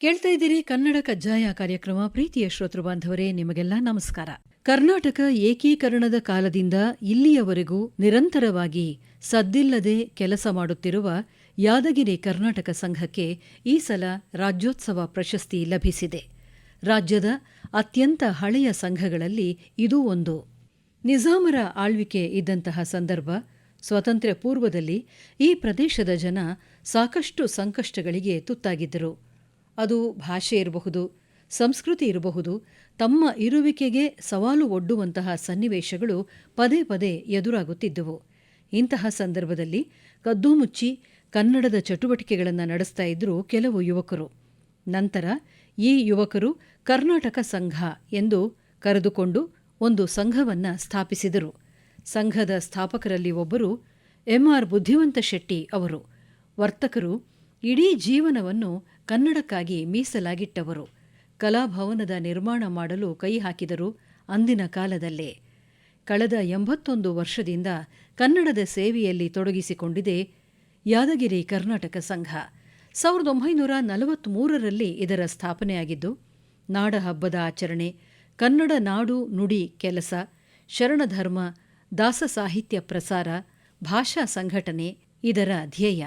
ಕೇಳ್ತಾ ಇದ್ದೀರಿ ಕನ್ನಡ ಕಜ್ಜಾಯ ಕಾರ್ಯಕ್ರಮ. ಪ್ರೀತಿಯ ಶ್ರೋತೃ ಬಾಂಧವರೇ, ನಿಮಗೆಲ್ಲ ನಮಸ್ಕಾರ. ಕರ್ನಾಟಕ ಏಕೀಕರಣದ ಕಾಲದಿಂದ ಇಲ್ಲಿಯವರೆಗೂ ನಿರಂತರವಾಗಿ ಸದ್ದಿಲ್ಲದೆ ಕೆಲಸ ಮಾಡುತ್ತಿರುವ ಯಾದಗಿರಿ ಕರ್ನಾಟಕ ಸಂಘಕ್ಕೆ ಈ ಸಲ ರಾಜ್ಯೋತ್ಸವ ಪ್ರಶಸ್ತಿ ಲಭಿಸಿದೆ. ರಾಜ್ಯದ ಅತ್ಯಂತ ಹಳೆಯ ಸಂಘಗಳಲ್ಲಿ ಇದೂ ಒಂದು. ನಿಜಾಮರ ಆಳ್ವಿಕೆ ಇದ್ದಂತಹ ಸಂದರ್ಭ, ಸ್ವಾತಂತ್ರ್ಯ ಪೂರ್ವದಲ್ಲಿ ಈ ಪ್ರದೇಶದ ಜನ ಸಾಕಷ್ಟು ಸಂಕಷ್ಟಗಳಿಗೆ ತುತ್ತಾಗಿದ್ದರು. ಅದು ಭಾಷೆ ಇರಬಹುದು, ಸಂಸ್ಕೃತಿ ಇರಬಹುದು, ತಮ್ಮ ಇರುವಿಕೆಗೆ ಸವಾಲು ಒಡ್ಡುವಂತಹ ಸನ್ನಿವೇಶಗಳು ಪದೇ ಪದೇ ಎದುರಾಗುತ್ತಿದ್ದುವು. ಇಂತಹ ಸಂದರ್ಭದಲ್ಲಿ ಕದ್ದು ಮುಚ್ಚಿ ಕನ್ನಡದ ಚಟುವಟಿಕೆಗಳನ್ನು ನಡೆಸ್ತಾ ಇದ್ದರು ಕೆಲವು ಯುವಕರು. ನಂತರ ಈ ಯುವಕರು ಕರ್ನಾಟಕ ಸಂಘ ಎಂದು ಕರೆದುಕೊಂಡು ಒಂದು ಸಂಘವನ್ನ ಸ್ಥಾಪಿಸಿದರು. ಸಂಘದ ಸ್ಥಾಪಕರಲ್ಲಿ ಒಬ್ಬರು ಎಂಆರ್ ಬುದ್ಧಿವಂತ ಶೆಟ್ಟಿ ಅವರು. ವರ್ತಕರು ಇಡೀ ಜೀವನವನ್ನು ಕನ್ನಡಕ್ಕಾಗಿ ಮೀಸಲಾಗಿಟ್ಟವರು. ಕಲಾಭವನದ ನಿರ್ಮಾಣ ಮಾಡಲು ಕೈ ಹಾಕಿದರು ಅಂದಿನ ಕಾಲದಲ್ಲೇ. ಕಳೆದ ಎಂಬತ್ತೊಂದು ವರ್ಷದಿಂದ ಕನ್ನಡದ ಸೇವೆಯಲ್ಲಿ ತೊಡಗಿಸಿಕೊಂಡಿದೆ ಯಾದಗಿರಿ ಕರ್ನಾಟಕ ಸಂಘ. ಸಾವಿರದ ಒಂಬೈನೂರ ನಲವತ್ಮೂರರಲ್ಲಿ ಇದರ ಸ್ಥಾಪನೆಯಾಗಿದ್ದು, ನಾಡಹಬ್ಬದ ಆಚರಣೆ, ಕನ್ನಡ ನಾಡು ನುಡಿ ಕೆಲಸ, ಶರಣಧರ್ಮ ದಾಸ ಸಾಹಿತ್ಯ ಪ್ರಸಾರ, ಭಾಷಾ ಸಂಘಟನೆ ಇದರ ಧ್ಯೇಯ.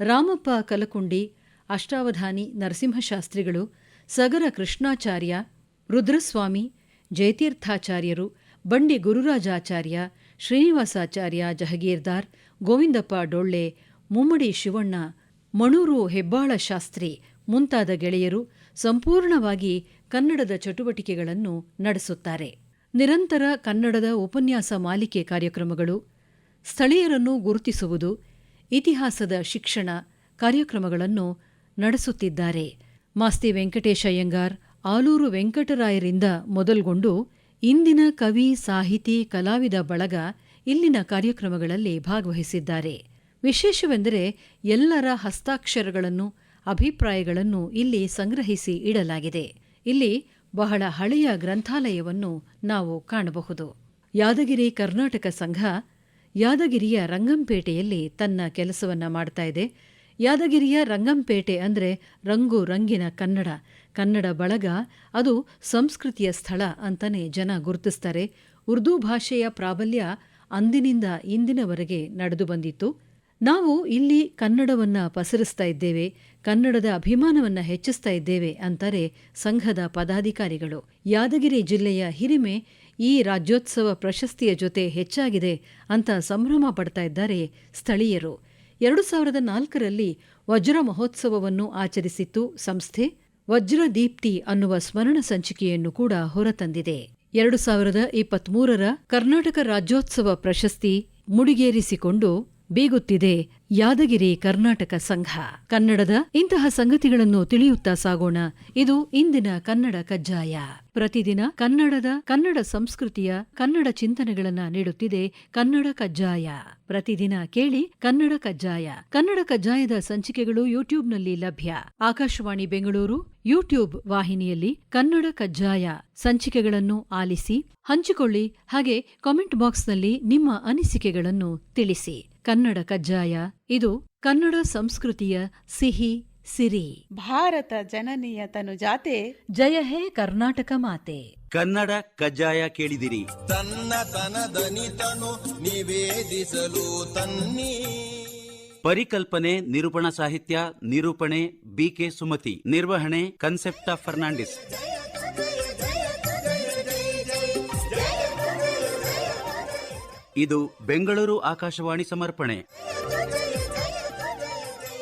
ರಾಮಪ್ಪ ಕಲಕುಂಡಿ, ಅಷ್ಟಾವಧಾನಿ ನರಸಿಂಹಶಾಸ್ತ್ರಿಗಳು, ಸಗರ ಕೃಷ್ಣಾಚಾರ್ಯ, ರುದ್ರಸ್ವಾಮಿ, ಜಯತೀರ್ಥಾಚಾರ್ಯರು, ಬಂಡಿ ಗುರುರಾಜಾಚಾರ್ಯ, ಶ್ರೀನಿವಾಸಾಚಾರ್ಯ ಜಹಗೀರ್ದಾರ್, ಗೋವಿಂದಪ್ಪ ಡೊಳ್ಳೆ, ಮುಮ್ಮಡಿ ಶಿವಣ್ಣ, ಮಣೂರು ಹೆಬ್ಬಾಳ ಶಾಸ್ತ್ರಿ ಮುಂತಾದ ಗೆಳೆಯರು ಸಂಪೂರ್ಣವಾಗಿ ಕನ್ನಡದ ಚಟುವಟಿಕೆಗಳನ್ನು ನಡೆಸುತ್ತಾರೆ. ನಿರಂತರ ಕನ್ನಡದ ಉಪನ್ಯಾಸ ಮಾಲಿಕೆ ಕಾರ್ಯಕ್ರಮಗಳು ಸ್ಥಳೀಯರನ್ನು ಗುರುತಿಸುವುದು ಇತಿಹಾಸದ ಶಿಕ್ಷಣ ಕಾರ್ಯಕ್ರಮಗಳನ್ನು ನಡೆಸುತ್ತಿದ್ದಾರೆ. ಮಾಸ್ತಿ ವೆಂಕಟೇಶ ಅಯ್ಯಂಗಾರ್ ಆಲೂರು ವೆಂಕಟರಾಯರಿಂದ ಮೊದಲ್ಗೊಂಡು ಇಂದಿನ ಕವಿ, ಸಾಹಿತಿ, ಕಲಾವಿದ ಬಳಗ ಇಲ್ಲಿನ ಕಾರ್ಯಕ್ರಮಗಳಲ್ಲಿ ಭಾಗವಹಿಸಿದ್ದಾರೆ. ವಿಶೇಷವೆಂದರೆ ಎಲ್ಲರ ಹಸ್ತಾಕ್ಷರಗಳನ್ನು, ಅಭಿಪ್ರಾಯಗಳನ್ನು ಇಲ್ಲಿ ಸಂಗ್ರಹಿಸಿ ಇಡಲಾಗಿದೆ. ಇಲ್ಲಿ ಬಹಳ ಹಳೆಯ ಗ್ರಂಥಾಲಯವನ್ನು ನಾವು ಕಾಣಬಹುದು. ಯಾದಗಿರಿ ಕರ್ನಾಟಕ ಸಂಘ ಯಾದಗಿರಿಯ ರಂಗಂಪೇಟೆಯಲ್ಲಿ ತನ್ನ ಕೆಲಸವನ್ನ ಮಾಡ್ತಾ ಇದೆ. ಯಾದಗಿರಿಯ ರಂಗಂಪೇಟೆ ಅಂದರೆ ರಂಗು ರಂಗಿನ ಕನ್ನಡ. ಕನ್ನಡ ಬಳಗ, ಅದು ಸಂಸ್ಕೃತಿಯ ಸ್ಥಳ ಅಂತಲೇ ಜನ ಗುರುತಿಸ್ತಾರೆ. ಉರ್ದು ಭಾಷೆಯ ಪ್ರಾಬಲ್ಯ ಅಂದಿನಿಂದ ಇಂದಿನವರೆಗೆ ನಡೆದು ಬಂದಿತ್ತು. ನಾವು ಇಲ್ಲಿ ಕನ್ನಡವನ್ನ ಪಸರಿಸ್ತಾ ಇದ್ದೇವೆ, ಕನ್ನಡದ ಅಭಿಮಾನವನ್ನ ಹೆಚ್ಚಿಸ್ತಾ ಇದ್ದೇವೆ ಅಂತಾರೆ ಸಂಘದ ಪದಾಧಿಕಾರಿಗಳು. ಯಾದಗಿರಿ ಜಿಲ್ಲೆಯ ಹಿರಿಮೆ ಈ ರಾಜ್ಯೋತ್ಸವ ಪ್ರಶಸ್ತಿಯ ಜೊತೆ ಹೆಚ್ಚಾಗಿದೆ ಅಂತ ಸಂಭ್ರಮ ಪಡ್ತಾ ಇದ್ದಾರೆ ಸ್ಥಳೀಯರು. ಎರಡು ಸಾವಿರದ ನಾಲ್ಕರಲ್ಲಿ ವಜ್ರ ಮಹೋತ್ಸವವನ್ನು ಆಚರಿಸಿತ್ತು ಸಂಸ್ಥೆ. ವಜ್ರ ದೀಪ್ತಿ ಅನ್ನುವ ಸ್ಮರಣ ಸಂಚಿಕೆಯನ್ನು ಕೂಡ ಹೊರತಂದಿದೆ. ಎರಡು ಸಾವಿರದ ಇಪ್ಪತ್ಮೂರರ ಕರ್ನಾಟಕ ರಾಜ್ಯೋತ್ಸವ ಪ್ರಶಸ್ತಿ ಮುಡಿಗೇರಿಸಿಕೊಂಡು ಬೀಗುತ್ತಿದೆ ಯಾದಗಿರಿ ಕರ್ನಾಟಕ ಸಂಘ. ಕನ್ನಡದ ಇಂತಹ ಸಂಗತಿಗಳನ್ನು ತಿಳಿಯುತ್ತಾ ಸಾಗೋಣ. ಇದು ಇಂದಿನ ಕನ್ನಡ ಕಜ್ಜಾಯ. ಪ್ರತಿದಿನ ಕನ್ನಡದ ಕನ್ನಡ ಸಂಸ್ಕೃತಿಯ ಕನ್ನಡ ಚಿಂತನೆಗಳನ್ನು ನೀಡುತ್ತಿದೆ ಕನ್ನಡ ಕಜ್ಜಾಯ. ಪ್ರತಿದಿನ ಕೇಳಿ ಕನ್ನಡ ಕಜ್ಜಾಯ. ಕನ್ನಡ ಕಜ್ಜಾಯದ ಸಂಚಿಕೆಗಳು ಯೂಟ್ಯೂಬ್ನಲ್ಲಿ ಲಭ್ಯ. ಆಕಾಶವಾಣಿ ಬೆಂಗಳೂರು ಯೂಟ್ಯೂಬ್ ವಾಹಿನಿಯಲ್ಲಿ ಕನ್ನಡ ಕಜ್ಜಾಯ ಸಂಚಿಕೆಗಳನ್ನು ಆಲಿಸಿ, ಹಂಚಿಕೊಳ್ಳಿ ಹಾಗೆ ಕಾಮೆಂಟ್ ಬಾಕ್ಸ್ನಲ್ಲಿ ನಿಮ್ಮ ಅನಿಸಿಕೆಗಳನ್ನು ತಿಳಿಸಿ. ಕನ್ನಡ ಕಜ್ಜಾಯ ಇದು ಕನ್ನಡ ಸಂಸ್ಕೃತಿಯ ಸಿಹಿ ಸಿರಿ. ಭಾರತ ಜನನಿಯ ತನು ಜಾತೆ. ಜಯ ಹೇ ಕರ್ನಾಟಕ ಮಾತೆ. ಕನ್ನಡ ಕಜ್ಜಾಯ ಕೇಳಿದಿರಿ. ತನ್ನ ತನದನಿತನು ನಿವೇದಿಸಲು ತನ್ನಿ. ಪರಿಕಲ್ಪನೆ ನಿರೂಪಣಾ ಸಾಹಿತ್ಯ ನಿರೂಪಣೆ ಬಿಕೆ ಸುಮತಿ. ನಿರ್ವಹಣೆ ಕನ್ಸೆಪ್ಟ ಫರ್ನಾಂಡಿಸ್ ಇದು ಬೆಂಗಳೂರು ಆಕಾಶವಾಣಿ ಸಮರ್ಪಣೆ.